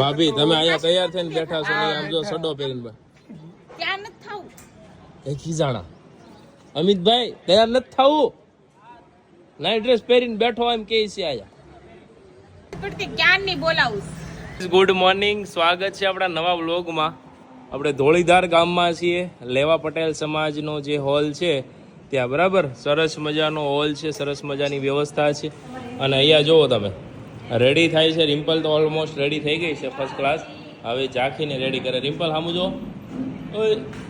ભાભી તમે અહીંયા તૈયાર થઈને બેઠા છો આમ જો સડો પહેરીને. ત્યાં નથી થાવું. એ ખીજાણા અમિતભાઈ તૈયાર નથી થાવું. નાઈટ ડ્રેસ પહેરીને બેઠો એમ કે છે આયા પણ ક્યાં નહીં બોલાવું? ગુડ મોર્નિંગ સ્વાગત છે આપણા નવા વ્લોગમાં. આપણે ધોળીધાર ગામમાં છીએ લેવા પટેલ સમાજનો જે હોલ છે ત્યાં બરાબર સરસ મજાનો હોલ છે સરસ મજાની વ્યવસ્થા છે. અને અહીંયા જુઓ તમે. રેડી થાય છે રિમ્પલ તો ઓલમોસ્ટ રેડી થઈ ગઈ છે ફર્સ્ટ ક્લાસ હવે ઝાંખીને રેડી કરે. રિમ્પલ સામું જો.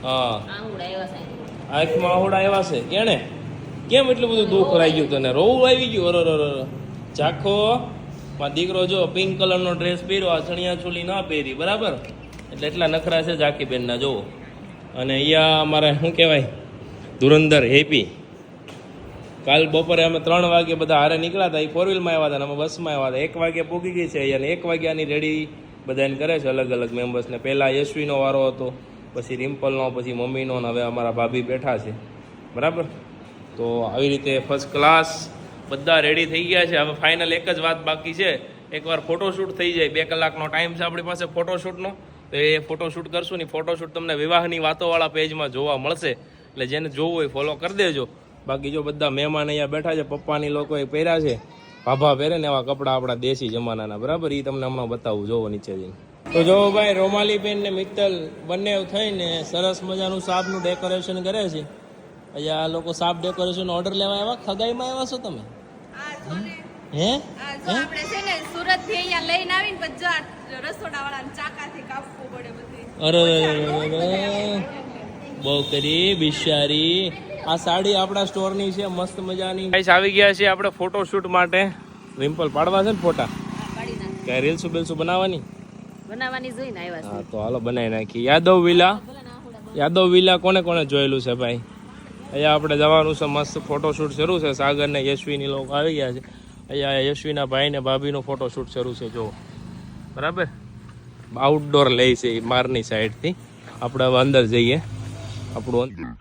હા. આંખમાં આહોડા આવ્યા છે. કેણે કેમ એટલું બધું દુઃખ લાગી ગયું તને? રોવું આવી ગયું. અરો અરર ચાખો માં દીકરો જો પિંક કલરનો ડ્રેસ પહેર્યો આ ચણિયા ચોલી ના પહેરી બરાબર? એટલે એટલા નખરા છે ઝાકી બેનના જોવો અને અહીંયા અમારે શું કહેવાય? ધુરંધર હેપી કાલ બપોરે અમે ત્રણ વાગે બધા હારે નીકળ્યા હતા એ ફોર વ્હીલમાં આવ્યા હતા અમે બસમાં આવ્યા હતા એક વાગે પૂગી ગઈ છે અને એક વાગ્યાની રેડી બધાને કરે છે અલગ અલગ મેમ્બર્સને પહેલાં યશવીનો વારો હતો, પછી રિમ્પલનો, પછી મમ્મીનો ને હવે અમારા ભાભી બેઠા છે. બરાબર? તો આવી રીતે ફર્સ્ટ ક્લાસ બધા રેડી થઈ ગયા છે. હવે ફાઇનલ એક જ વાત બાકી છે. એકવાર ફોટોશૂટ થઈ જાય. બે કલાકનો ટાઈમ છે આપણી પાસે ફોટોશૂટનો તો એ ફોટોશૂટ કરશું ને ફોટોશૂટ તમને વિવાહની વાતોવાળા પેજમાં જોવા મળશે. એટલે જેને જોવું હોય ફોલો કરી દેજો. બાકી જો બધા મહેમાન અહીંયા બેઠા છે પપ્પાની લોકો એ પહેર્યા છે ભાભા પહેરે ને એવા કપડાં આપણા દેશી જમાનાના બરાબર? એ તમને હમણાં બતાવું જોવો નીચે જઈને તો જો ભાઈ રોમાલીબેન ને મિત્તલ બંને થઈને સરસ મજાનું સાપનું ડેકોરેશન કરે છે. અહીંયા આ લોકો સાપ ડેકોરેશન ઓર્ડર લેવા આવ્યા? ખગાઈમાં આવ્યા છો તમે? હે આપણે છે ને સુરતથી અહીંયા લઈને આવીને પછી જો આ રસોડા વાળા ચાકાથી કાપવું પડે બધી. અરે બહુ કરી બિચારી. આ સાડી આપણા સ્ટોરની છે મસ્ત મજાની. આવી ગયા છે આપણે ફોટોશૂટ માટે. રિમ્પલ પાડવા છે ને ફોટા? કે રીલ્સ બિલ્સ બનાવવાની? બનાવવાની જોઈને આવ્યા હા તો હાલો બનાવી નાખી યાદવ વિલા. યાદવ વિલા કોને કોને જોયેલું છે ભાઈ? અહીંયા આપણે જવાનું છે મસ્ત ફોટોશૂટ શરૂ છે. સાગર ને યશવીની લોકો આવી ગયા છે. અહીંયા યશવીના ભાઈ ને ભાભીનું ફોટોશૂટ શરૂ છે જો બરાબર? આઉટડોર લે છે એ મારની સાઈડથી આપણે હવે અંદર જઈએ. આપણું